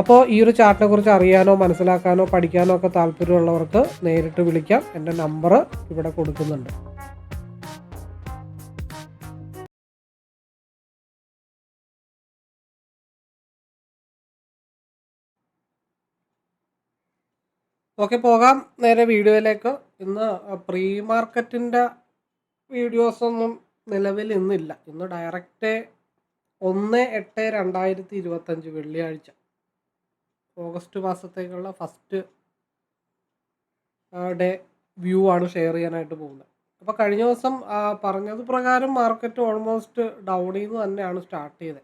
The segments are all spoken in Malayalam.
അപ്പോൾ ഈ ഒരു ചാർട്ടിനെ കുറിച്ച് അറിയാനോ മനസ്സിലാക്കാനോ പഠിക്കാനോ ഒക്കെ താല്പര്യമുള്ളവർക്ക് നേരിട്ട് വിളിക്കാം. എന്റെ നമ്പർ ഇവിടെ കൊടുക്കുന്നുണ്ട്. ഓക്കെ പോകാം നേരെ വീഡിയോയിലേക്ക്. ഇന്ന് പ്രീ മാർക്കറ്റിന്റെ വീഡിയോസൊന്നും നിലവിൽ ഇന്നില്ല. ഇന്ന് ഡയറക്റ്റ് ഒന്ന് എട്ട് രണ്ടായിരത്തി ഇരുപത്തഞ്ച് വെള്ളിയാഴ്ച. ഓഗസ്റ്റ് മാസത്തേക്കുള്ള ഫസ്റ്റ് ഡേ വ്യൂ ആണ് ഷെയർ ചെയ്യാനായിട്ട് പോകുന്നത്. അപ്പോൾ കഴിഞ്ഞ ദിവസം പറഞ്ഞത് പ്രകാരം മാർക്കറ്റ് ഓൾമോസ്റ്റ് ഡൗണിൽ നിന്ന് തന്നെയാണ് സ്റ്റാർട്ട് ചെയ്തത്.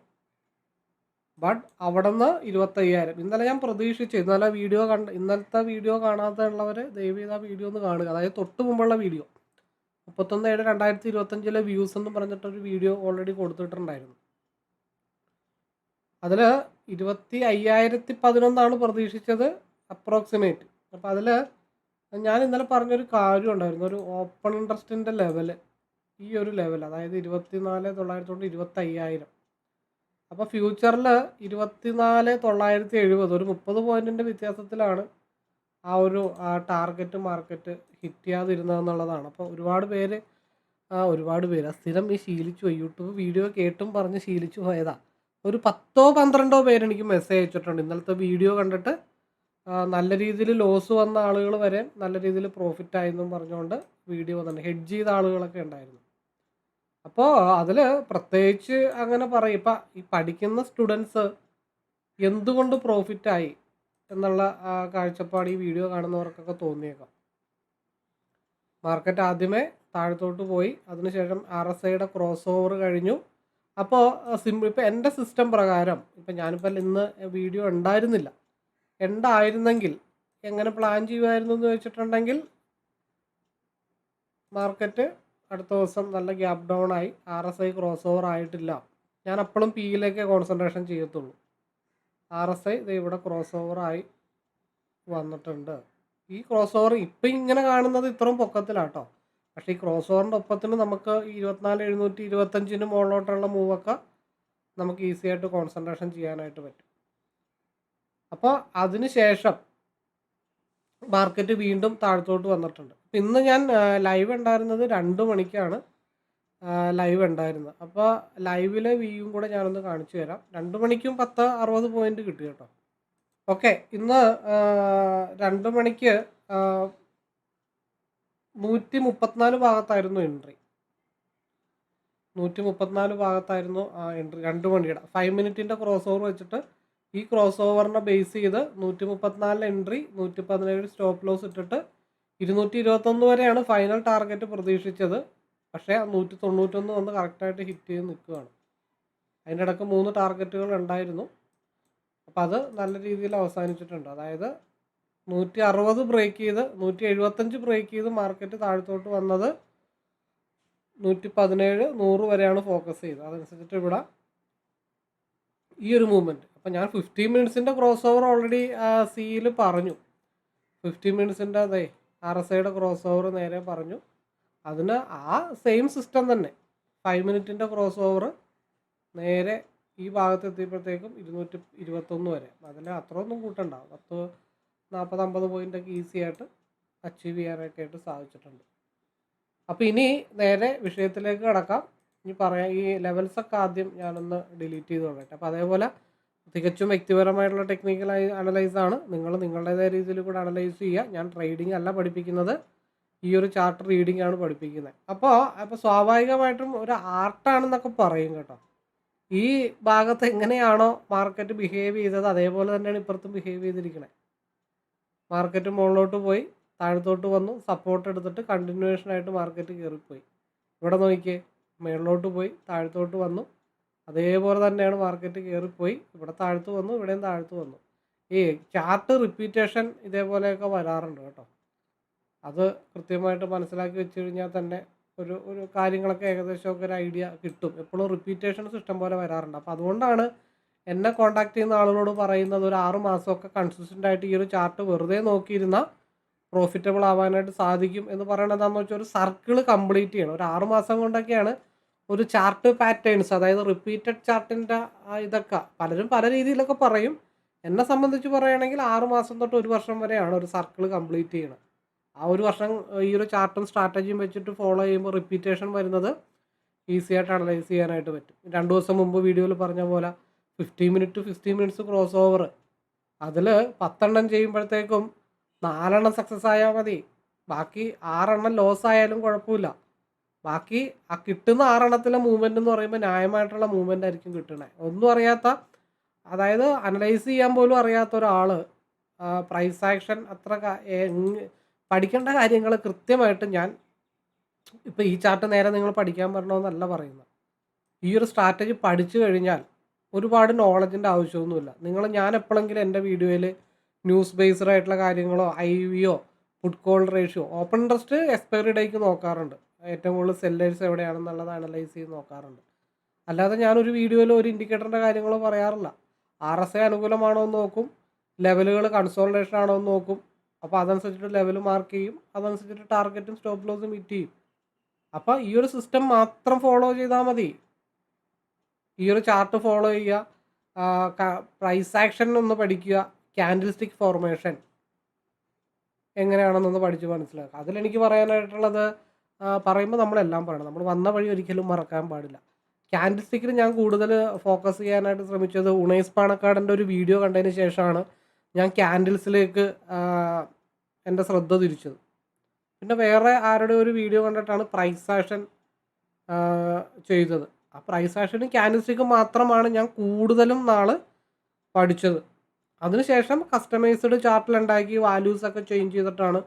ബട്ട് അവിടെ നിന്ന് ഇരുപത്തയ്യായിരം. ഇന്നലെ ഞാൻ പ്രതീക്ഷിച്ചു. ഇന്നലെ വീഡിയോ കണ്ട ഇന്നലത്തെ വീഡിയോ കാണാത്തുള്ളവർ ദയവ് ആ വീഡിയോ ഒന്ന് കാണുക. അതായത് തൊട്ട് മുമ്പുള്ള വീഡിയോ. മുപ്പത്തൊന്ന് ഏഴ് രണ്ടായിരത്തി ഇരുപത്തഞ്ചിലെ വ്യൂസ് എന്ന് പറഞ്ഞിട്ടൊരു വീഡിയോ ഓൾറെഡി കൊടുത്തിട്ടുണ്ടായിരുന്നു. അതിൽ ഇരുപത്തി അയ്യായിരത്തി പതിനൊന്നാണ് പ്രതീക്ഷിച്ചത് അപ്രോക്സിമേറ്റ്. അപ്പോൾ അതിൽ ഞാൻ ഇന്നലെ പറഞ്ഞൊരു കാര്യം ഉണ്ടായിരുന്നു. ഒരു ഓപ്പൺ ഇൻട്രസ്റ്റിന്റെ ലെവൽ ഈ ഒരു ലെവൽ അതായത് ഇരുപത്തിനാല് തൊള്ളായിരത്തി ഇരുപത്തി അയ്യായിരം അപ്പോൾ ഫ്യൂച്ചറിൽ ഇരുപത്തിനാല് തൊള്ളായിരത്തി എഴുപത് ഒരു മുപ്പത് പോയിന്റിന്റെ വ്യത്യാസത്തിലാണ് ആ ഒരു ആ ടാർഗറ്റ് മാർക്കറ്റ് ഹിറ്റ് ചെയ്യാതിരുന്നതെന്നുള്ളതാണ്. അപ്പോൾ ഒരുപാട് പേര് ഒരുപാട് പേര് സ്ഥിരം ഈ ശീലിച്ചു യൂട്യൂബ് വീഡിയോ കേട്ടും പറഞ്ഞ് ശീലിച്ചു പോയതാ. ഒരു പത്തോ പന്ത്രണ്ടോ പേര് എനിക്ക് മെസ്സേജ് അയച്ചിട്ടുണ്ട്. ഇന്നലത്തെ വീഡിയോ കണ്ടിട്ട് നല്ല രീതിയിൽ ലോസ് വന്ന ആളുകൾ വരെ നല്ല രീതിയിൽ പ്രോഫിറ്റ് ആയെന്നും പറഞ്ഞുകൊണ്ട് വീഡിയോ വന്നിട്ടുണ്ട്. ഹെഡ്ജ് ചെയ്ത ആളുകളൊക്കെ ഉണ്ടായിരുന്നു. അപ്പോൾ അതിൽ പ്രത്യേകിച്ച് അങ്ങനെ പറയും. ഇപ്പം ഈ പഠിക്കുന്ന സ്റ്റുഡൻസ് എന്തുകൊണ്ട് പ്രോഫിറ്റായി എന്നുള്ള കാഴ്ചപ്പാട് ഈ വീഡിയോ കാണുന്നവർക്കൊക്കെ തോന്നിയേക്കാം. മാർക്കറ്റ് ആദ്യമേ താഴത്തോട്ട് പോയി. അതിനുശേഷം ആർ എസ് ഐയുടെ ക്രോസ് ഓവർ കഴിഞ്ഞു. അപ്പോൾ സിമ്പിൾ ഇപ്പോൾ എന്റെ സിസ്റ്റം പ്രകാരം ഇപ്പം ഞാനിപ്പോൾ ഇന്ന് വീഡിയോ ഉണ്ടായിരുന്നില്ല. ഉണ്ടായിരുന്നെങ്കിൽ എങ്ങനെ പ്ലാൻ ചെയ്യുമായിരുന്നു എന്ന് വെച്ചിട്ടുണ്ടെങ്കിൽ മാർക്കറ്റ് അടുത്ത ദിവസം നല്ല ഗ്യാപ് ഡൗൺ ആയി R S I cross over ആയിട്ടില്ല. ഞാൻ അപ്പോഴും പിയിലേക്ക് കോൺസെൻട്രേഷൻ ചെയ്യത്തുള്ളൂ. ആർ എസ് ഐ ഇത് ഇവിടെ ക്രോസ് ഓവർ ആയി വന്നിട്ടുണ്ട്. ഈ ക്രോസ് ഓവർ ഇപ്പം ഇങ്ങനെ കാണുന്നത് ഇത്രയും പൊക്കത്തിലാട്ടോ. പക്ഷേ ഈ ക്രോസ് ഓവറിന്റെ ഒപ്പത്തിന് നമുക്ക് ഇരുപത്തിനാല് എഴുന്നൂറ്റി ഇരുപത്തഞ്ചിന് മുകളിലോട്ടുള്ള മൂവൊക്കെ നമുക്ക് ഈസി ആയിട്ട് കോൺസെൻട്രേഷൻ ചെയ്യാനായിട്ട് പറ്റും. അപ്പോൾ അതിന് ശേഷം മാർക്കറ്റ് വീണ്ടും താഴത്തോട്ട് വന്നിട്ടുണ്ട്. ഇന്ന് ഞാൻ ലൈവ് ഉണ്ടായിരുന്നത് രണ്ട് മണിക്കാണ് ലൈവ് ഉണ്ടായിരുന്നത്. അപ്പോൾ ലൈവിലെ വ്യൂവും കൂടെ ഞാനൊന്ന് കാണിച്ചു തരാം. രണ്ട് മണിക്കും പത്ത് അറുപത് പോയിന്റ് കിട്ടി കേട്ടോ. ഓക്കെ ഇന്ന് രണ്ട് മണിക്ക് നൂറ്റി മുപ്പത്തിനാല് ഭാഗത്തായിരുന്നു എൻട്രി നൂറ്റി മുപ്പത്തിനാല് ഭാഗത്തായിരുന്നു ആ എൻട്രി രണ്ട് മണിയുടെ ഫൈവ് മിനിറ്റിന്റെ ക്രോസ് ഓവർ വെച്ചിട്ട് ഈ ക്രോസ് ഓവറിനെ ബേസ് ചെയ്ത് നൂറ്റി മുപ്പത്തിനാലിൽ എൻട്രി നൂറ്റി പതിനേഴ് സ്റ്റോപ്പ് ലോസ് ഇട്ടിട്ട് ഇരുന്നൂറ്റി ഇരുപത്തൊന്ന് വരെയാണ് ഫൈനൽ ടാർഗറ്റ് പ്രതീക്ഷിച്ചത്. പക്ഷേ ആ നൂറ്റി തൊണ്ണൂറ്റൊന്ന് വന്ന് കറക്റ്റായിട്ട് ഹിറ്റ് ചെയ്ത് നിൽക്കുകയാണ്. അതിന്റെ ഇടയ്ക്ക് മൂന്ന് ടാർഗറ്റുകൾ ഉണ്ടായിരുന്നു. അപ്പോൾ അത് നല്ല രീതിയിൽ അവസാനിച്ചിട്ടുണ്ട്. അതായത് നൂറ്റി അറുപത് ബ്രേക്ക് ചെയ്ത് നൂറ്റി എഴുപത്തഞ്ച് ബ്രേക്ക് ചെയ്ത് മാർക്കറ്റ് താഴത്തോട്ട് വന്നത് നൂറ്റി പതിനേഴ് നൂറ് വരെയാണ് ഫോക്കസ് ചെയ്തത്. അതനുസരിച്ചിട്ട് ഇവിടെ ഈ ഒരു മൂവ്മെന്റ് അപ്പം ഞാൻ ഫിഫ്റ്റീൻ മിനിറ്റ്സിന്റെ ക്രോസ് ഓവർ ഓൾറെഡി സിയിൽ പറഞ്ഞു. ഫിഫ്റ്റീൻ മിനിറ്റ്സിന്റെ അതെ ആർ എസ് ഐയുടെ ക്രോസ് ഓവർ നേരെ പറഞ്ഞു. അതിന് ആ സെയിം സിസ്റ്റം തന്നെ. ഫൈവ് മിനിറ്റിന്റെ ക്രോസ് ഓവർ നേരെ ഈ ഭാഗത്ത് എത്തിയപ്പോഴത്തേക്കും ഇരുന്നൂറ്റി ഇരുപത്തൊന്ന് വരെ. അതിൽ അത്രയൊന്നും കൂട്ടണ്ട. പത്ത് നാൽപ്പത് അമ്പത് പോയിന്റൊക്കെ ഈസി ആയിട്ട് അച്ചീവ് ചെയ്യാനൊക്കെ ആയിട്ട് സാധിച്ചിട്ടുണ്ട്. അപ്പോൾ ഇനി നേരെ വിഷയത്തിലേക്ക് കിടക്കാം. ഇനി പറയാം ഈ ലെവൽസൊക്കെ ആദ്യം ഞാനൊന്ന് ഡിലീറ്റ് ചെയ്ത് കൊള്ളട്ടെ അപ്പോൾ അതേപോലെ തികച്ചും വ്യക്തിപരമായിട്ടുള്ള ടെക്നിക്കൽ അനലൈസ് ആണ്. നിങ്ങൾ നിങ്ങളുടേതായ രീതിയിൽ കൂടെ അനലൈസ് ചെയ്യുക. ഞാൻ ട്രേഡിംഗ് അല്ല പഠിപ്പിക്കുന്നത്. ഈ ഒരു ചാർട്ട് റീഡിംഗ് ആണ് പഠിപ്പിക്കുന്നത്. അപ്പോൾ അപ്പോൾ സ്വാഭാവികമായിട്ടും ഒരു ആർട്ടാണെന്നൊക്കെ പറയും കേട്ടോ. ഈ ഭാഗത്ത് എങ്ങനെയാണോ മാർക്കറ്റ് ബിഹേവ് ചെയ്തത് അതേപോലെ തന്നെയാണ് ഇപ്പുറത്തും ബിഹേവ് ചെയ്തിരിക്കുന്നത് മാർക്കറ്റ് മുകളിലോട്ട് പോയി താഴത്തോട്ട് വന്നു സപ്പോർട്ട് എടുത്തിട്ട് കണ്ടിന്യൂവേഷൻ ആയിട്ട് മാർക്കറ്റ് കയറിപ്പോയി. ഇവിടെ നോക്കിയേ മുകളിലോട്ട് പോയി താഴത്തോട്ട് വന്നു. അതേപോലെ തന്നെയാണ് മാർക്കറ്റ് കയറിപ്പോയി. ഇവിടെ താഴത്ത് വന്നു ഇവിടെയും താഴത്ത് വന്നു. ഈ ചാർട്ട് റിപ്പീറ്റേഷൻ ഇതേപോലെയൊക്കെ വരാറുണ്ട് കേട്ടോ. അത് കൃത്യമായിട്ട് മനസ്സിലാക്കി വെച്ച് കഴിഞ്ഞാൽ തന്നെ ഒരു ഒരു കാര്യങ്ങളൊക്കെ ഏകദേശമൊക്കെ ഒരു ഐഡിയ കിട്ടും. എപ്പോഴും റിപ്പീറ്റേഷൻസ് ഇഷ്ടം പോലെ വരാറുണ്ട്. അപ്പോൾ അതുകൊണ്ടാണ് എന്നെ കോണ്ടാക്ട് ചെയ്യുന്ന ആളുകളോട് പറയുന്നത് ഒരു ആറ് മാസമൊക്കെ കൺസിസ്റ്റന്റ് ആയിട്ട് ഈ ഒരു ചാർട്ട് വെറുതെ നോക്കിയിരുന്ന പ്രോഫിറ്റബിൾ ആവാനായിട്ട് സാധിക്കും എന്ന് പറയുന്നത് എന്താണെന്ന് വെച്ചാൽ ഒരു സർക്കിൾ കംപ്ലീറ്റ് ചെയ്യണം. ഒരു ആറ് മാസം കൊണ്ടൊക്കെയാണ് ഒരു ചാർട്ട് പാറ്റേൺസ് അതായത് റിപ്പീറ്റഡ് ചാർട്ടിന്റെ ഇതൊക്കെ പലരും പല രീതിയിലൊക്കെ പറയും. എന്നെ സംബന്ധിച്ച് പറയുകയാണെങ്കിൽ ആറ് മാസം തൊട്ട് ഒരു വർഷം വരെയാണ് ഒരു സർക്കിൾ കംപ്ലീറ്റ് ചെയ്യണം ആ ഒരു വർഷം ഈ ഒരു ചാർട്ടും സ്ട്രാറ്റജിയും വെച്ചിട്ട് ഫോളോ ചെയ്യുമ്പോൾ റിപ്പീറ്റേഷൻ വരുന്നത് ഈസി ആയിട്ട് അനലൈസ് ചെയ്യാനായിട്ട് പറ്റും. രണ്ട് ദിവസം മുമ്പ് വീഡിയോയിൽ പറഞ്ഞ പോലെ fifty minute to fifty minutes cross over അതിൽ പത്തെണ്ണം ചെയ്യുമ്പോഴത്തേക്കും നാലെണ്ണം സക്സസ് ആയാൽ മതി. ബാക്കി ആറെണ്ണം ലോസ് ആയാലും കുഴപ്പമില്ല. ബാക്കി ആ കിട്ടുന്ന ആറെണ്ണത്തിലെ മൂവ്മെന്റ് എന്ന് പറയുമ്പോൾ ന്യായമായിട്ടുള്ള മൂവ്മെന്റ് ആയിരിക്കും കിട്ടണേ. ഒന്നും അറിയാത്ത അതായത് അനലൈസ് ചെയ്യാൻ പോലും അറിയാത്ത ഒരാൾ പ്രൈസ് ആക്ഷൻ അത്ര പഠിക്കേണ്ട കാര്യങ്ങൾ കൃത്യമായിട്ട് ഞാൻ ഇപ്പോൾ ഈ ചാർട്ട് നേരെ നിങ്ങൾ പഠിക്കാൻ പറ്റണമെന്നല്ല പറയുന്നത്. ഈ ഒരു സ്ട്രാറ്റജി പഠിച്ചു കഴിഞ്ഞാൽ ഒരുപാട് നോളജിന്റെ ആവശ്യമൊന്നുമില്ല. നിങ്ങൾ ഞാൻ എപ്പോഴെങ്കിലും എന്റെ വീഡിയോയിൽ ന്യൂസ് ബേസ്ഡ് ആയിട്ടുള്ള കാര്യങ്ങളോ I വിയോ put call ratio open interest expiry ഡേക്ക് നോക്കാറുണ്ട്. ഏറ്റവും കൂടുതൽ സെല്ലേഴ്സ് എവിടെയാണെന്നുള്ളത് അനലൈസ് ചെയ്ത് നോക്കാറുണ്ട്. അല്ലാതെ ഞാനൊരു വീഡിയോയിൽ ഒരു ഇൻഡിക്കേറ്ററിന്റെ കാര്യങ്ങളോ പറയാറില്ല. ആർ എസ് ഐ അനുകൂലമാണോ എന്ന് നോക്കും. ലെവലുകൾ കൺസോൾട്ടേഷൻ ആണോ എന്ന് നോക്കും. അപ്പോൾ അതനുസരിച്ചിട്ട് ലെവൽ മാർക്ക് ചെയ്യും. അതനുസരിച്ചിട്ട് ടാർഗറ്റും സ്റ്റോപ്പ് ലോസും മീറ്റ് ചെയ്യും. അപ്പോൾ ഈ ഒരു സിസ്റ്റം മാത്രം ഫോളോ ചെയ്താൽ മതി. ഈ ഒരു ചാർട്ട് ഫോളോ ചെയ്യുക. പ്രൈസ് ആക്ഷൻ ഒന്ന് പഠിക്കുക. ക്യാൻഡിൽ സ്റ്റിക്ക് ഫോർമേഷൻ എങ്ങനെയാണെന്നൊന്ന് പഠിച്ച് മനസ്സിലാക്കുക. അതിലെനിക്ക് പറയാനായിട്ടുള്ളത് പറയുമ്പോൾ നമ്മളെല്ലാം പറയണം. നമ്മൾ വന്ന വഴി ഒരിക്കലും മറക്കാൻ പാടില്ല. ക്യാൻഡിൽ സ്റ്റിക്കിൽ ഞാൻ കൂടുതൽ ഫോക്കസ് ചെയ്യാനായിട്ട് ശ്രമിച്ചത് ഉണൈസ് പാണക്കാടന്റെ ഒരു വീഡിയോ കണ്ടതിന് ശേഷമാണ് ഞാൻ ക്യാൻഡിൽസിലേക്ക് എന്റെ ശ്രദ്ധ തിരിച്ചത്. പിന്നെ വേറെ ആരുടെ ഒരു വീഡിയോ കണ്ടിട്ടാണ് പ്രൈസ് ആക്ഷൻ ചെയ്തത്. ആ പ്രൈസ് ആക്ഷനും ക്യാൻഡിസ്റ്റിക്കും മാത്രമാണ് ഞാൻ കൂടുതലും നാൾ പഠിച്ചത്. അതിനുശേഷം കസ്റ്റമൈസ്ഡ് ചാർട്ടിലുണ്ടാക്കി വാല്യൂസ് ഒക്കെ ചേഞ്ച് ചെയ്തിട്ടാണ്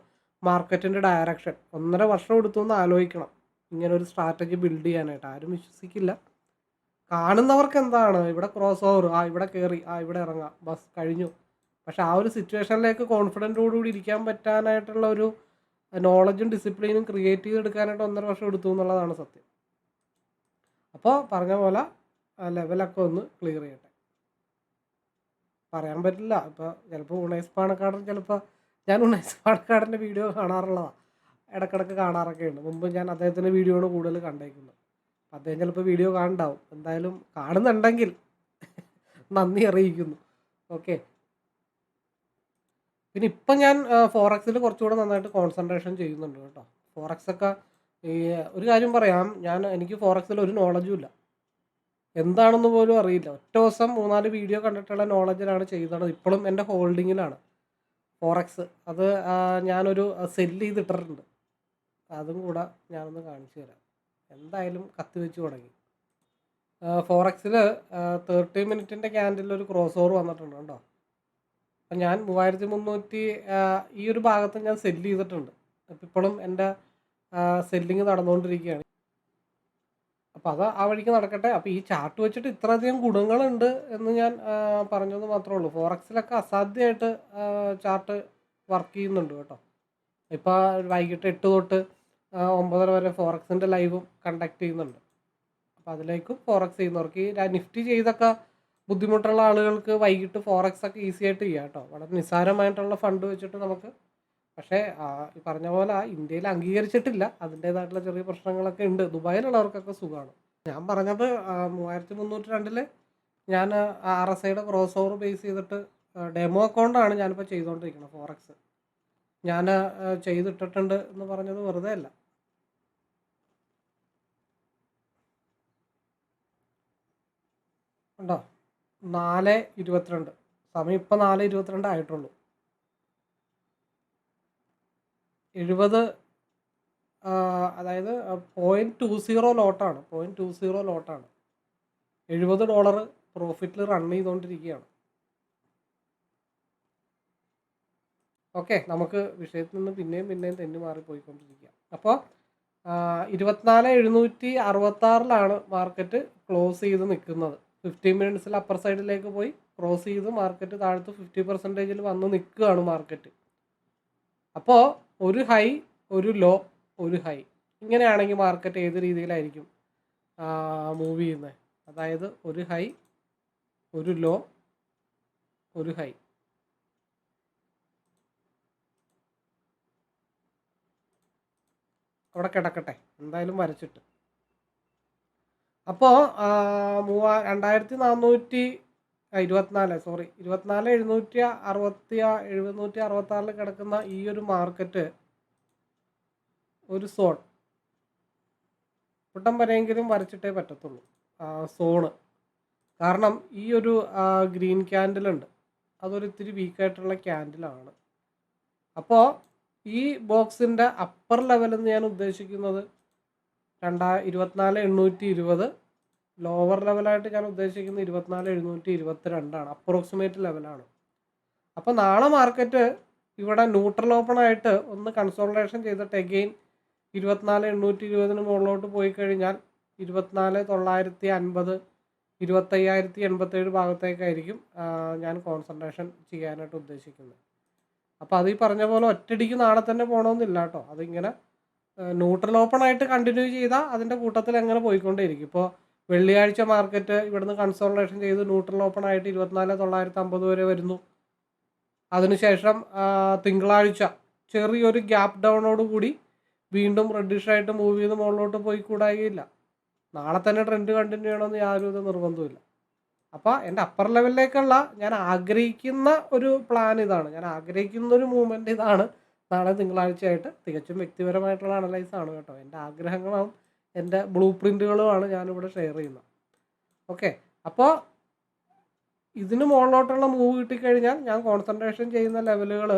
മാർക്കറ്റിന്റെ ഡയറക്ഷൻ ഒന്നര വർഷം എടുത്തു എന്ന് ആലോചിക്കണം. ഇങ്ങനെ ഒരു സ്ട്രാറ്റജി ബിൽഡ് ചെയ്യാനായിട്ട്. ആരും വിശ്വസിക്കില്ല. കാണുന്നവർക്ക് എന്താണ്? ഇവിടെ ക്രോസ് ഓവർ ആ ഇവിടെ കയറി ആ ഇവിടെ ഇറങ്ങാം. ബസ് കഴിഞ്ഞു. പക്ഷെ ആ ഒരു സിറ്റുവേഷനിലേക്ക് കോൺഫിഡന്റോടുകൂടി ഇരിക്കാൻ പറ്റാനായിട്ടുള്ള ഒരു നോളജും ഡിസിപ്ലിനും ക്രിയേറ്റ് ചെയ്തെടുക്കാനായിട്ട് ഒന്നര വർഷം എടുത്തു എന്നുള്ളതാണ് സത്യം. അപ്പോൾ പറഞ്ഞ പോലെ ലെവലൊക്കെ ഒന്ന് ക്ലിയർ ചെയ്യട്ടെ. പറയാൻ പറ്റില്ല. ഇപ്പോൾ ചിലപ്പോൾ ഉണൈസ് പാണക്കാടൻ ചിലപ്പോൾ ഞാൻ ഉണൈസ് പാണക്കാടന്റെ വീഡിയോ കാണാറുള്ളതാണ് ഇടക്കിടക്ക് കാണാറൊക്കെ ഉണ്ട്. മുമ്പ് ഞാൻ അദ്ദേഹത്തിന്റെ വീഡിയോ ആണ് കൂടുതൽ കണ്ടേക്കുന്നത്. അപ്പം അദ്ദേഹം ചിലപ്പോൾ വീഡിയോ കാണണ്ടാവും എന്തായാലും കാണുന്നുണ്ടെങ്കിൽ നന്ദി അറിയിക്കുന്നു. ഓക്കെ. പിന്നെ ഇപ്പം ഞാൻ ഫോറക്സിൽ കുറച്ചുകൂടെ നന്നായിട്ട് കോൺസെൻട്രേഷൻ ചെയ്യുന്നുണ്ട് കേട്ടോ. ഫോറക്സ് ഒക്കെ ഈ ഒരു കാര്യം പറയാം. ഞാൻ എനിക്ക് ഫോറക്സിൽ ഒരു നോളജും ഇല്ല. എന്താണെന്ന് പോലും അറിയില്ല. ഒറ്റ ദിവസം മൂന്നാൽ വീഡിയോ കണ്ടിട്ടുള്ള നോളജിലാണ് ചെയ്തത്. ഇപ്പോഴും എന്റെ ഹോൾഡിങ്ങിലാണ് ഫോറക്സ് അത് ഞാനൊരു സെല്ല് ചെയ്തിട്ടിട്ടുണ്ട്. അതും കൂടെ ഞാനൊന്ന് കാണിച്ചു തരാം. എന്തായാലും കത്തി വെച്ച് തുടങ്ങി. ഫോറക്സിൽ തേർട്ടി മിനിറ്റിന്റെ ക്യാൻഡിൽ ഒരു ക്രോസ് ഓവർ വന്നിട്ടുണ്ട് കേട്ടോ അപ്പം ഞാൻ മൂവായിരത്തി മുന്നൂറ്റി ഈ ഒരു ഭാഗത്ത് ഞാൻ സെല്ല് ചെയ്തിട്ടുണ്ട്. അപ്പം ഇപ്പോഴും എന്റെ സെല്ലിങ് നടന്നുകൊണ്ടിരിക്കുകയാണ് അപ്പം അത് ആ വഴിക്ക് നടക്കട്ടെ. അപ്പോൾ ഈ ചാർട്ട് വെച്ചിട്ട് ഇത്രയധികം ഗുണങ്ങളുണ്ട് എന്ന് ഞാൻ പറഞ്ഞെന്ന് മാത്രമേ ഉള്ളൂ. ഫോറക്സിലൊക്കെ അസാധ്യമായിട്ട് ചാർട്ട് വർക്ക് ചെയ്യുന്നുണ്ട് കേട്ടോ. ഇപ്പോൾ വൈകിട്ട് എട്ട് തൊട്ട് ഒമ്പതര വരെ ഫോറക്സിന്റെ ലൈവും കണ്ടക്ട് ചെയ്യുന്നുണ്ട്. അപ്പം അതിലേക്കും ഫോറക്സ് ചെയ്യുന്നവർക്ക് ഈ നിഫ്റ്റി ചെയ്തൊക്കെ ബുദ്ധിമുട്ടുള്ള ആളുകൾക്ക് വൈകിട്ട് ഫോറക്സ് ഒക്കെ ഈസി ആയിട്ട് ചെയ്യാം കേട്ടോ. വളരെ നിസ്സാരമായിട്ടുള്ള ഫണ്ട് വെച്ചിട്ട് നമുക്ക് പക്ഷേ ഈ പറഞ്ഞ പോലെ ആ ഇന്ത്യയിൽ അംഗീകരിച്ചിട്ടില്ല. അതിന്റേതായിട്ടുള്ള ചെറിയ പ്രശ്നങ്ങളൊക്കെ ഉണ്ട്. ദുബായിലുള്ളവർക്കൊക്കെ സുഖമാണ്. ഞാൻ പറഞ്ഞത് മൂവായിരത്തി മുന്നൂറ്റി രണ്ടിൽ ഞാൻ ആർ എസ് ഐയുടെ ക്രോസ് ഓവർ ബേസ് ചെയ്തിട്ട് ഡെമോ അക്കൗണ്ടാണ് ഞാനിപ്പോൾ ചെയ്തുകൊണ്ടിരിക്കുന്നത് ഫോറക്സ് ഞാൻ ചെയ്തിട്ടിട്ടുണ്ട് എന്ന് പറഞ്ഞത് വെറുതെ അല്ല. ഉണ്ടോ? നാല് ഇരുപത്തിരണ്ട്. സമയം ഇപ്പം നാല് ഇരുപത്തിരണ്ട് ആയിട്ടുള്ളൂ. എഴുപത് അതായത് പോയിന്റ് ടു സീറോ ലോട്ടാണ് പോയിന്റ് ടു സീറോ ലോട്ടാണ് എഴുപത് ഡോളർ പ്രോഫിറ്റിൽ റൺ ചെയ്തുകൊണ്ടിരിക്കുകയാണ് ഓക്കെ നമുക്ക് വിഷയത്തിൽ നിന്ന് പിന്നെയും പിന്നെയും തെന്നി മാറിപ്പോയിക്കൊണ്ടിരിക്കുക അപ്പോൾ ഇരുപത്തിനാല് എഴുന്നൂറ്റി അറുപത്താറിലാണ് മാർക്കറ്റ് ക്ലോസ് ചെയ്ത് നിൽക്കുന്നത് ഫിഫ്റ്റി മിനിറ്റ്സിൽ അപ്പർ സൈഡിലേക്ക് പോയി ക്രോസ് ചെയ്ത് മാർക്കറ്റ് താഴത്ത് ഫിഫ്റ്റി പെർസെന്റേജിൽ വന്ന് നിൽക്കുകയാണ് മാർക്കറ്റ് അപ്പോൾ ഒരു ഹൈ ഒരു ലോ ഒരു ഹൈ ഇങ്ങനെയാണെങ്കിൽ മാർക്കറ്റ് ഏത് രീതിയിലായിരിക്കും മൂവ് ചെയ്യുന്നത്? അതായത് ഒരു ഹൈ ഒരു ലോ ഒരു ഹൈ അവിടെ കിടക്കട്ടെ എന്തായാലും വരച്ചിട്ട്. അപ്പോൾ മൂവാ രണ്ടായിരത്തി നാനൂറ്റി ഇരുപത്തിനാല് സോറി ഇരുപത്തിനാല് എഴുന്നൂറ്റി അറുപത്തി എഴുന്നൂറ്റി അറുപത്തി കിടക്കുന്ന ഈ ഒരു മാർക്കറ്റ് ഒരു സോൺ. കുട്ടം വരെയെങ്കിലും വരച്ചിട്ടേ പറ്റത്തുള്ളൂ. സോണ്. കാരണം ഈ ഒരു ഗ്രീൻ ക്യാൻഡിലുണ്ട്. അതൊരു ഇത്തിരി വീക്കായിട്ടുള്ള ക്യാൻഡിലാണ്. അപ്പോൾ ഈ ബോക്സിന്റെ അപ്പർ ലെവലെന്ന് ഞാൻ ഉദ്ദേശിക്കുന്നത് രണ്ടാ ഇരുപത്തിനാല് എണ്ണൂറ്റി ഇരുപത് ലോവർ ലെവലായിട്ട് ഞാൻ ഉദ്ദേശിക്കുന്നത് ഇരുപത്തിനാല് എഴുന്നൂറ്റി ഇരുപത്തി രണ്ടാണ് അപ്രോക്സിമേറ്റ് ലെവലാണ് അപ്പോൾ നാളെ മാർക്കറ്റ് ഇവിടെ ന്യൂട്രൽ ഓപ്പൺ ആയിട്ട് ഒന്ന് കൺസോൾട്ടേഷൻ ചെയ്തിട്ട് എഗെയിൻ ഇരുപത്തിനാല് എണ്ണൂറ്റി ഇരുപതിന് മുകളിലോട്ട് പോയി കഴിഞ്ഞാൽ ഇരുപത്തിനാല് തൊള്ളായിരത്തി അൻപത് ഇരുപത്തയ്യായിരത്തി എൺപത്തേഴ് ഭാഗത്തേക്കായിരിക്കും ഞാൻ കോൺസെൻട്രേഷൻ ചെയ്യാനായിട്ട് ഉദ്ദേശിക്കുന്നത്. അപ്പോൾ അത് ഈ പറഞ്ഞ പോലെ ഒറ്റടിക്ക് നാളെ തന്നെ പോകണമെന്നില്ല കേട്ടോ. അതിങ്ങനെ ന്യൂട്രൽ ഓപ്പൺ ആയിട്ട് കണ്ടിന്യൂ ചെയ്താൽ അതിന്റെ കൂട്ടത്തിൽ എങ്ങനെ പോയിക്കൊണ്ടേയിരിക്കും. ഇപ്പോൾ വെള്ളിയാഴ്ച മാർക്കറ്റ് ഇവിടുന്ന് കൺസോൾട്ടേഷൻ ചെയ്ത് ന്യൂട്രൽ ഓപ്പൺ ആയിട്ട് ഇരുപത്തിനാല് തൊള്ളായിരത്തി അമ്പത് വരെ വരുന്നു. അതിനുശേഷം തിങ്കളാഴ്ച ചെറിയൊരു ഗ്യാപ്പ് ഡൗണോട് കൂടി വീണ്ടും റെഡിഷായിട്ട് മൂവ് ചെയ്ത് മുകളിലോട്ട് പോയി കൂടായില്ല. നാളെ തന്നെ ട്രെൻഡ് കണ്ടിന്യൂ ചെയ്യണമെന്ന് യാതൊരു നിർബന്ധമില്ല അപ്പോൾ എന്റെ അപ്പർ ലെവലിലേക്കുള്ള ഞാൻ ആഗ്രഹിക്കുന്ന ഒരു പ്ലാൻ ഇതാണ്. ഞാൻ ആഗ്രഹിക്കുന്ന ഒരു മൂവ്മെന്റ് ഇതാണ്. നാളെ തിങ്കളാഴ്ചയായിട്ട് തികച്ചും വ്യക്തിപരമായിട്ടുള്ള അനലൈസ് ആണ് കേട്ടോ. എന്റെ ആഗ്രഹങ്ങളും എന്റെ ബ്ലൂ പ്രിന്റുകളുമാണ് ഞാനിവിടെ ഷെയർ ചെയ്യുന്നത്. ഓക്കെ അപ്പോൾ ഇതിന് മുകളിലോട്ടുള്ള മൂവ് കിട്ടിക്കഴിഞ്ഞാൽ ഞാൻ കോൺസെൻട്രേഷൻ ചെയ്യുന്ന ലെവലുകൾ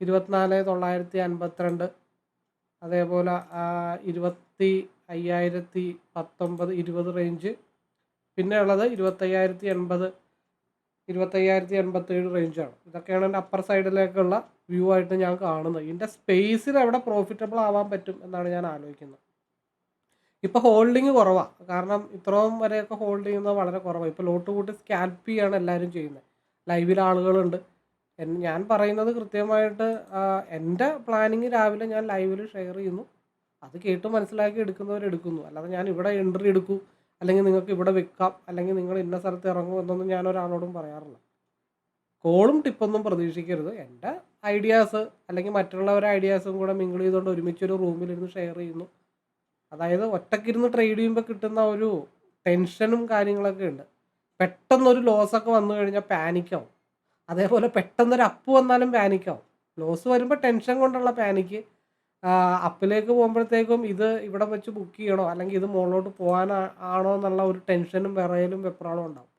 ഇരുപത്തിനാല് തൊള്ളായിരത്തി അൻപത്തിരണ്ട് അതേപോലെ ഇരുപത്തി അയ്യായിരത്തി പത്തൊമ്പത് ഇരുപത് റേഞ്ച് പിന്നെ ഉള്ളത് ഇരുപത്തയ്യായിരത്തി എൺപത് ഇരുപത്തയ്യായിരത്തി എൺപത്തേഴ് റേഞ്ചാണ് ഇതൊക്കെയാണ് എന്റെ അപ്പർ സൈഡിലേക്കുള്ള വ്യൂ ആയിട്ട് ഞാൻ കാണുന്നത്. ഇതിന്റെ സ്പേസിൽ എവിടെ പ്രോഫിറ്റബിൾ ആവാൻ പറ്റും എന്നാണ് ഞാൻ ആലോചിക്കുന്നത്. ഇപ്പോൾ ഹോൾഡിങ് കുറവാ. കാരണം ഇത്രയും വരെയൊക്കെ ഹോൾഡ് ചെയ്യുന്നത് വളരെ കുറവാണ് ഇപ്പോൾ ലോട്ട് കൂട്ടി സ്കാൽപ്പ് ചെയ്യാണ് എല്ലാവരും ചെയ്യുന്നത് ലൈവിൽ ആളുകളുണ്ട്. ഞാൻ പറയുന്നത് കൃത്യമായിട്ട് എന്റെ പ്ലാനിങ് രാവിലെ ഞാൻ ലൈവിൽ ഷെയർ ചെയ്യുന്നു. അത് കേട്ട് മനസ്സിലാക്കി എടുക്കുന്നവർ എടുക്കുന്നു. അല്ലാതെ ഞാൻ ഇവിടെ എൻട്രി എടുക്കൂ അല്ലെങ്കിൽ നിങ്ങൾക്ക് ഇവിടെ വെക്കാം അല്ലെങ്കിൽ നിങ്ങൾ ഇന്ന സ്ഥലത്ത് ഇറങ്ങും എന്നൊന്നും ഞാൻ ഒരാളോടും പറയാറില്ല. കോളും ടിപ്പൊന്നും പ്രതീക്ഷിക്കരുത്. എന്റെ ഐഡിയാസ് അല്ലെങ്കിൽ മറ്റുള്ളവരുടെ ഐഡിയാസും കൂടെ മിങ്കിൾ ചെയ്തുകൊണ്ട് ഒരുമിച്ചൊരു റൂമിലിരുന്ന് ഷെയർ ചെയ്യുന്നു. അതായത് ഒറ്റക്കിരുന്ന് ട്രേഡ് ചെയ്യുമ്പോൾ കിട്ടുന്ന ഒരു ടെൻഷനും കാര്യങ്ങളൊക്കെ ഉണ്ട്. പെട്ടെന്നൊരു ലോസൊക്കെ വന്നു കഴിഞ്ഞാൽ പാനിക്കാവും അതേപോലെ പെട്ടെന്നൊരു അപ്പ് വന്നാലും പാനിക്കാവും ലോസ് വരുമ്പോൾ ടെൻഷൻ കൊണ്ടുള്ള പാനിക്ക് അപ്പിലേക്ക് പോകുമ്പോഴത്തേക്കും ഇത് ഇവിടെ വെച്ച് ബുക്ക് ചെയ്യണോ? അല്ലെങ്കിൽ ഇത് മുകളിലോട്ട് പോകാൻ ആണോ എന്നുള്ള ഒരു ടെൻഷനും വിറയലും വെപ്രാളും ഉണ്ടാവും.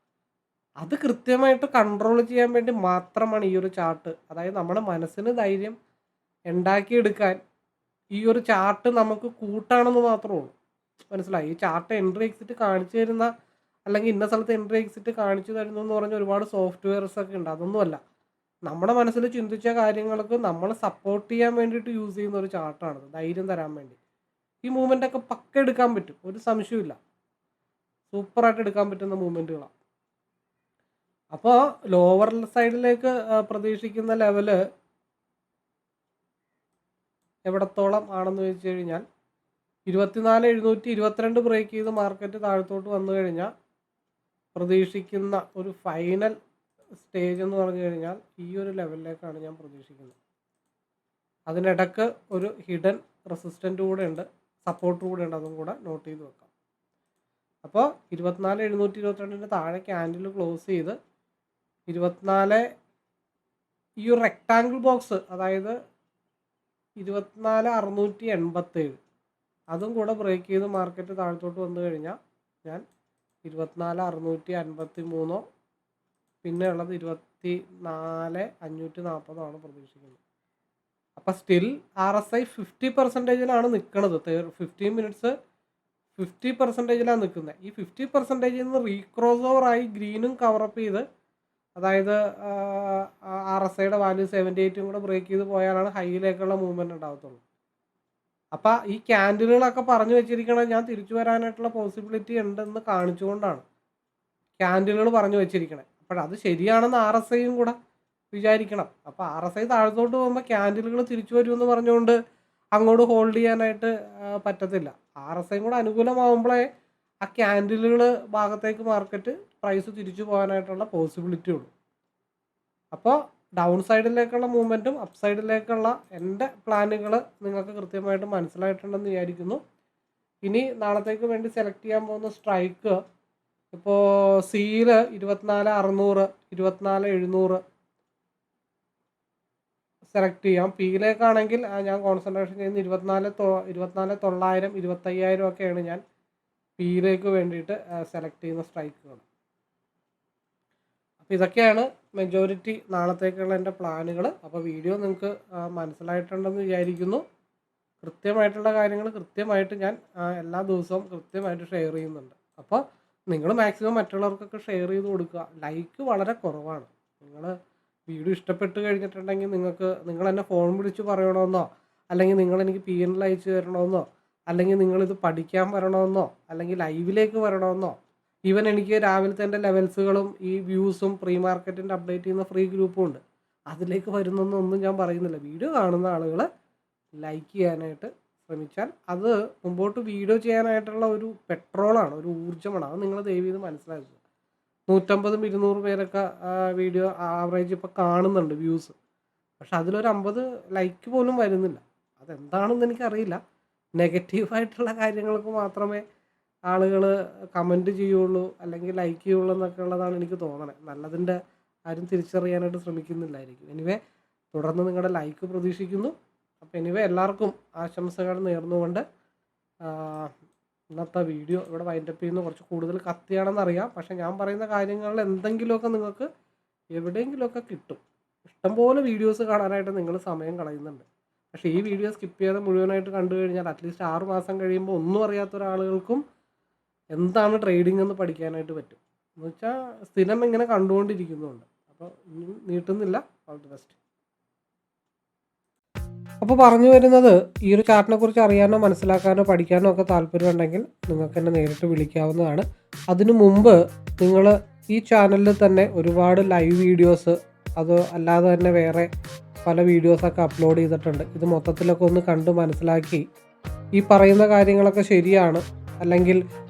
അത് കൃത്യമായിട്ട് കൺട്രോൾ ചെയ്യാൻ വേണ്ടി മാത്രമാണ് ഈ ഒരു ചാർട്ട് അതായത് നമ്മുടെ മനസ്സിന് ധൈര്യം ഉണ്ടാക്കിയെടുക്കാൻ ഈ ഒരു ചാർട്ട് നമുക്ക് കൂട്ടാണെന്ന് മാത്രമേ ഉള്ളൂ. മനസ്സിലായി? ഈ ചാർട്ട് എൻട്രി എക്സിറ്റ് കാണിച്ചു തരുന്ന അല്ലെങ്കിൽ ഇന്ന സ്ഥലത്ത് എൻട്രി എക്സിറ്റ് കാണിച്ചു തരുന്നു എന്ന് പറഞ്ഞ ഒരുപാട് സോഫ്റ്റ്വെയർസ് ഒക്കെ ഉണ്ട്. അതൊന്നുമല്ല. നമ്മുടെ മനസ്സിൽ ചിന്തിച്ച കാര്യങ്ങൾക്ക് നമ്മൾ സപ്പോർട്ട് ചെയ്യാൻ വേണ്ടിയിട്ട് യൂസ് ചെയ്യുന്ന ഒരു ചാർട്ടാണ് ധൈര്യം തരാൻ വേണ്ടി. ഈ മൂവ്മെന്റ് ഒക്കെ പക്ക എടുക്കാൻ പറ്റും. ഒരു സംശയമില്ല സൂപ്പറായിട്ട് എടുക്കാൻ പറ്റുന്ന മൂവ്മെന്റുകളാണ് അപ്പോൾ ലോവർ സൈഡിലേക്ക് പ്രതീക്ഷിക്കുന്ന ലെവൽ എവിടത്തോളം ആണെന്ന് വെച്ച് കഴിഞ്ഞാൽ ഇരുപത്തിനാല് എഴുന്നൂറ്റി ഇരുപത്തിരണ്ട് ബ്രേക്ക് ചെയ്ത് മാർക്കറ്റ് താഴത്തോട്ട് വന്നു കഴിഞ്ഞാൽ പ്രതീക്ഷിക്കുന്ന ഒരു ഫൈനൽ സ്റ്റേജ് എന്ന് പറഞ്ഞു കഴിഞ്ഞാൽ ഈ ഒരു ലെവലിലേക്കാണ് ഞാൻ പ്രതീക്ഷിക്കുന്നത്. അതിനിടക്ക് ഒരു ഹിഡൻ റെസിസ്റ്റന്റ് കൂടെ ഉണ്ട് സപ്പോർട്ട് കൂടെ ഉണ്ട് അതും കൂടെ നോട്ട് ചെയ്ത് വെക്കാം. അപ്പോൾ ഇരുപത്തിനാല് എഴുന്നൂറ്റി ഇരുപത്തിരണ്ടിന്റെ താഴെ ക്യാൻഡിൽ ക്ലോസ് ചെയ്ത് ഇരുപത്തിനാല് ഈ ഒരു റെക്റ്റാങ്കിൾ ബോക്സ് അതായത് ഇരുപത്തിനാല് അറുന്നൂറ്റി എൺപത്തേഴ്. അതും കൂടെ ബ്രേക്ക് ചെയ്ത് മാർക്കറ്റ് താഴത്തോട്ട് വന്നു കഴിഞ്ഞാൽ ഞാൻ ഇരുപത്തിനാല് അറുന്നൂറ്റി അൻപത്തി മൂന്നോ പിന്നെ ഉള്ളത് ഇരുപത്തി നാല് അഞ്ഞൂറ്റി നാൽപ്പതോ ആണ് പ്രതീക്ഷിക്കുന്നത്. അപ്പോൾ still R S I fifty പെർസെന്റേജിലാണ് നിൽക്കുന്നത് ഫിഫ്റ്റീൻ മിനിറ്റ്സ് ഫിഫ്റ്റി പെർസെന്റേജിലാണ് നിൽക്കുന്നത് ഈ ഫിഫ്റ്റി പെർസെന്റേജിൽ നിന്ന് റീക്രോസ് ഓവറായി ഗ്രീനും കവറപ്പ് ചെയ്ത് അതായത് ആർ എസ് ഐയുടെ വാല്യൂ സെവന്റി എയ്റ്റും കൂടെ ബ്രേക്ക് ചെയ്ത് പോയാലാണ് ഹൈയിലേക്കുള്ള മൂവ്മെന്റ് ഉണ്ടാകത്തുള്ളൂ അപ്പോൾ ഈ ക്യാൻഡിലുകളൊക്കെ പറഞ്ഞു വെച്ചിരിക്കണത് ഞാൻ തിരിച്ചു വരാനായിട്ടുള്ള പോസിബിലിറ്റി ഉണ്ടെന്ന് കാണിച്ചുകൊണ്ടാണ്. ക്യാൻഡിലുകൾ പറഞ്ഞു വെച്ചിരിക്കണേ. അപ്പോഴത് ശരിയാണെന്ന് ആർ എസ് ഐയും കൂടെ വിചാരിക്കണം. അപ്പോൾ ആർ എസ് ഐ താഴത്തോട്ട് പോകുമ്പോൾ ക്യാൻഡിലുകൾ തിരിച്ചു വരുമെന്ന് പറഞ്ഞുകൊണ്ട് അങ്ങോട്ട് ഹോൾഡ് ചെയ്യാനായിട്ട് പറ്റത്തില്ല. ആർ എസ് ഐയും കൂടെ അനുകൂലമാകുമ്പോഴേ ആ ക്യാൻഡിലുകൾ ഭാഗത്തേക്ക് മാർക്കറ്റ് പ്രൈസ് തിരിച്ചു പോകാനായിട്ടുള്ള പോസിബിലിറ്റി ഉള്ളൂ. അപ്പോൾ ഡൗൺ സൈഡിലേക്കുള്ള മൂവ്മെന്റും അപ്പ് സൈഡിലേക്കുള്ള എന്റെ പ്ലാനുകൾ നിങ്ങൾക്ക് കൃത്യമായിട്ട് മനസ്സിലായിട്ടുണ്ടെന്ന് വിചാരിക്കുന്നു. ഇനി നാളത്തേക്ക് വേണ്ടി സെലക്ട് ചെയ്യാൻ പോകുന്ന സ്ട്രൈക്ക് ഇപ്പോൾ സിയിൽ ഇരുപത്തിനാല് അറുന്നൂറ് ഇരുപത്തിനാല് എഴുന്നൂറ് സെലക്ട് ചെയ്യാം. പിയിലേക്കാണെങ്കിൽ ഞാൻ കോൺസെൻട്രേഷൻ ചെയ്യുന്ന ഇരുപത്തിനാല് തൊ ഇരുപത്തിനാല് തൊള്ളായിരം ഇരുപത്തയ്യായിരം ഒക്കെയാണ് ഞാൻ പിയിലേക്ക് വേണ്ടിയിട്ട് സെലക്ട് ചെയ്യുന്ന സ്ട്രൈക്കുകൾ അപ്പോൾ ഇതൊക്കെയാണ് മെജോറിറ്റി നാളത്തേക്കുള്ള എന്റെ പ്ലാനുകൾ അപ്പോൾ വീഡിയോ നിങ്ങൾക്ക് മനസ്സിലായിട്ടുണ്ടെന്ന് വിചാരിക്കുന്നു. കൃത്യമായിട്ടുള്ള കാര്യങ്ങൾ കൃത്യമായിട്ട് ഞാൻ എല്ലാ ദിവസവും കൃത്യമായിട്ട് ഷെയർ ചെയ്യുന്നുണ്ട്. അപ്പോൾ നിങ്ങൾ മാക്സിമം മറ്റുള്ളവർക്കൊക്കെ ഷെയർ ചെയ്ത് കൊടുക്കുക. ലൈക്ക് വളരെ കുറവാണ്. നിങ്ങൾ വീഡിയോ ഇഷ്ടപ്പെട്ട് കഴിഞ്ഞിട്ടുണ്ടെങ്കിൽ നിങ്ങൾക്ക് നിങ്ങൾ എന്നെ ഫോൺ വിളിച്ച് പറയണമെന്നോ അല്ലെങ്കിൽ നിങ്ങൾ എനിക്ക് പി എൻ അയച്ചു തരണമെന്നോ അല്ലെങ്കിൽ നിങ്ങളിത് പഠിക്കാൻ വരണമെന്നോ അല്ലെങ്കിൽ ലൈവിലേക്ക് വരണമെന്നോ ഈവൻ എനിക്ക് രാവിലത്തെ എന്റെ ലെവൽസുകളും ഈ വ്യൂസും പ്രീ മാർക്കറ്റിന്റെ അപ്ഡേറ്റ് ചെയ്യുന്ന ഫ്രീ ഗ്രൂപ്പും ഉണ്ട്. അതിലേക്ക് വരുന്നൊന്നും ഞാൻ പറയുന്നില്ല. വീഡിയോ കാണുന്ന ആളുകൾ ലൈക്ക് ചെയ്യാനായിട്ട് ശ്രമിച്ചാൽ അത് മുമ്പോട്ട് വീഡിയോ ചെയ്യാനായിട്ടുള്ള ഒരു പെട്രോളാണ് ഒരു ഊർജമാണ്. അത് നിങ്ങൾ ദയവ് ചെയ്ത് മനസ്സിലാക്കുക. നൂറ്റമ്പതും ഇരുന്നൂറ് പേരൊക്കെ വീഡിയോ ആവറേജ് ഇപ്പോൾ കാണുന്നുണ്ട് വ്യൂസ് പക്ഷെ അതിലൊരു അമ്പത് ലൈക്ക് പോലും വരുന്നില്ല. അതെന്താണെന്ന് എനിക്കറിയില്ല. നെഗറ്റീവായിട്ടുള്ള കാര്യങ്ങൾക്ക് മാത്രമേ ആളുകൾ കമന്റ് ചെയ്യുള്ളൂ അല്ലെങ്കിൽ ലൈക്ക് ചെയ്യുള്ളൂ എന്നൊക്കെ ഉള്ളതാണ് എനിക്ക് തോന്നണത് നല്ലതിന്റെ ആരും തിരിച്ചറിയാനായിട്ട് ശ്രമിക്കുന്നില്ലായിരിക്കും. എനിവേ തുടർന്ന് നിങ്ങളുടെ ലൈക്ക് പ്രതീക്ഷിക്കുന്നു. അപ്പോൾ എനിവേ എല്ലാവർക്കും ആശംസകൾ നേർന്നുകൊണ്ട് ഇന്നത്തെ വീഡിയോ ഇവിടെ വൈൻഡപ്പ് ചെയ്യുന്ന. കുറച്ച് കൂടുതൽ കത്തിയാണെന്നറിയാം പക്ഷേ ഞാൻ പറയുന്ന കാര്യങ്ങളിൽ എന്തെങ്കിലുമൊക്കെ നിങ്ങൾക്ക് എവിടെയെങ്കിലുമൊക്കെ കിട്ടും. ഇഷ്ടംപോലെ വീഡിയോസ് കാണാനായിട്ട് നിങ്ങൾ സമയം കളയുന്നുണ്ട്. പക്ഷേ ഈ വീഡിയോ സ്കിപ്പ് ചെയ്യാതെ മുഴുവനായിട്ട് കണ്ടു കഴിഞ്ഞാൽ അറ്റ്ലീസ്റ്റ് ആറ് മാസം കഴിയുമ്പോൾ ഒന്നും അറിയാത്ത ഒരാളുകൾക്കും എന്താണ് ട്രേഡിംഗ് എന്ന് പഠിക്കാനായിട്ട് പറ്റും? എന്ന് വെച്ചാൽ സ്ഥിരം ഇങ്ങനെ കണ്ടുകൊണ്ടിരിക്കുന്നുണ്ട്. അപ്പോൾ നീട്ടുന്നില്ല. ഓൾ ദി ബെസ്റ്റ് അപ്പോൾ പറഞ്ഞു വരുന്നത് ഈ ഒരു ചാർട്ടിനെ കുറിച്ച് അറിയാനോ മനസ്സിലാക്കാനോ പഠിക്കാനോ ഒക്കെ താല്പര്യമുണ്ടെങ്കിൽ നിങ്ങൾക്ക് എന്നെ നേരിട്ട് വിളിക്കാവുന്നതാണ്. അതിനു മുമ്പ് നിങ്ങൾ ഈ ചാനലിൽ തന്നെ ഒരുപാട് ലൈവ് വീഡിയോസ് അത് അല്ലാതെ തന്നെ വേറെ പല വീഡിയോസൊക്കെ അപ്ലോഡ് ചെയ്തിട്ടുണ്ട്. ഇത് മൊത്തത്തിലൊക്കെ ഒന്ന് കണ്ട് മനസ്സിലാക്കി ഈ പറയുന്ന കാര്യങ്ങളൊക്കെ ശരിയാണ്. അല്ലെങ്കിൽ